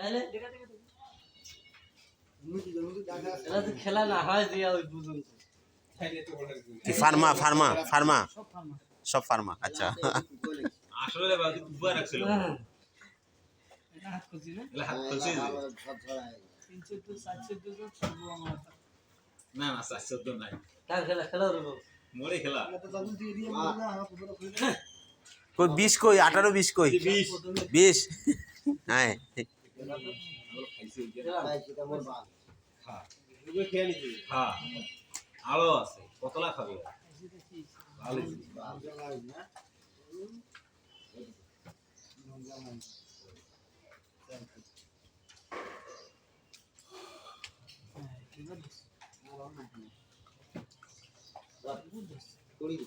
তাহলে? খেলা না হয় ওই পর্যন্ত কি ফার্মা ফার্মা ফার্মা? সব ফার্মা। আচ্ছা। আসলে বাকি দুবার রাখছিল। হাত করছি না? হাত খুলছে যে। তিন চোদ্দ সাত চোদ্দ আমার না না চার চোদ্দ নাই। কার খেলা? খেলা দেবো মরে খেলা। কই বিশ কই? আঠারো বিশ কই? বিশ। বিশ? হ্যাঁ হ্যাঁ আলো আছে কতলা খাবে ভালো।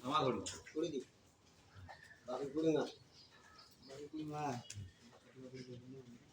আমার ঘড়ি দাও দে দুইটা করে দিয়ে দাও দে কয়টা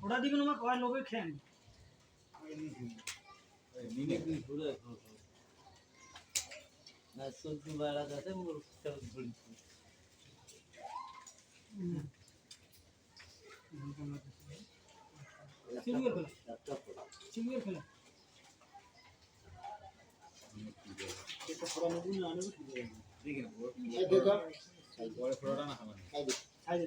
थोड़ा दिन में कोई लोग खेल नीने की पूरा ना सोच वाला था से मोर सब बुरी चिंगेर खेला चिंगेर खेला ये तो थोड़ा लोग ने आने को ठीक है देखो बड़े थोड़ा ना हमारे खाई दे खाई दे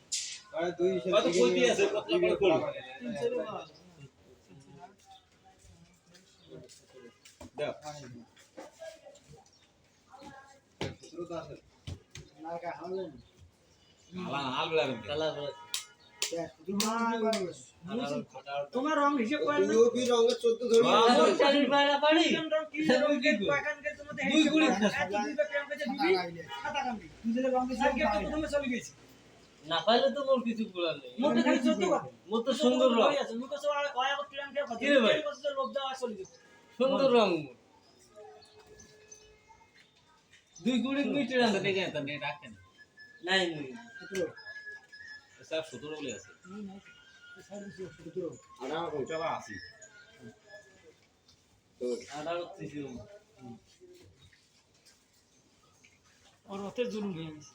তোমার রং হিসেব করেন না চালিশ বেড়া পারি কোন রং কি রং কে পাকান কে তোমাদের দুই গুলি এত দুই বার প্রেম কাছে দিবি খাতা কান্দি তুই যে রং দিছিস আগে প্রথমে চলে গেছি না পাইলে তো মোর কিছু বলার নেই। মোটে খালি চোদ্দ বার মোর তো সুন্দর রং। আছে? মুখে সব ওই আগত কে কথা? কি রে ভাই? এই বছর লোক যাওয়া চলে সুন্দর রং মোর। দুই কুড়ি মিটার আছে দেখে তা নেট রাখেন নাই নাই স্যার 17 বলে আছে। ওটা বা আসি ওর জুলুম হয়ে গেছে।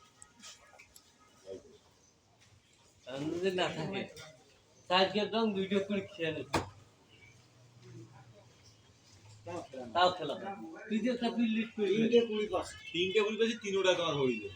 যদি না থাকে। রং দুইটা করে খেয়ে নিচ্ছে তাও খেলা তুই যে একটা তুই লিড করে তিনটে গুলি পেয়েছি তিনোটা তোমার হয়ে যায়